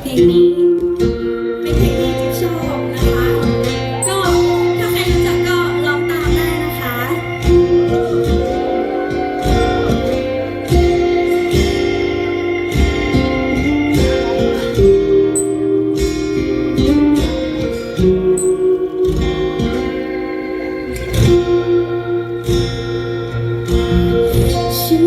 เพลงนี้เป็นเพลงที่ชอบนะคะ ก็ถ้าใครรู้จักก็ลองตามด้นะคะ ฉัน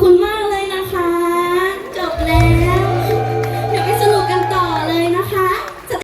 Dokunma.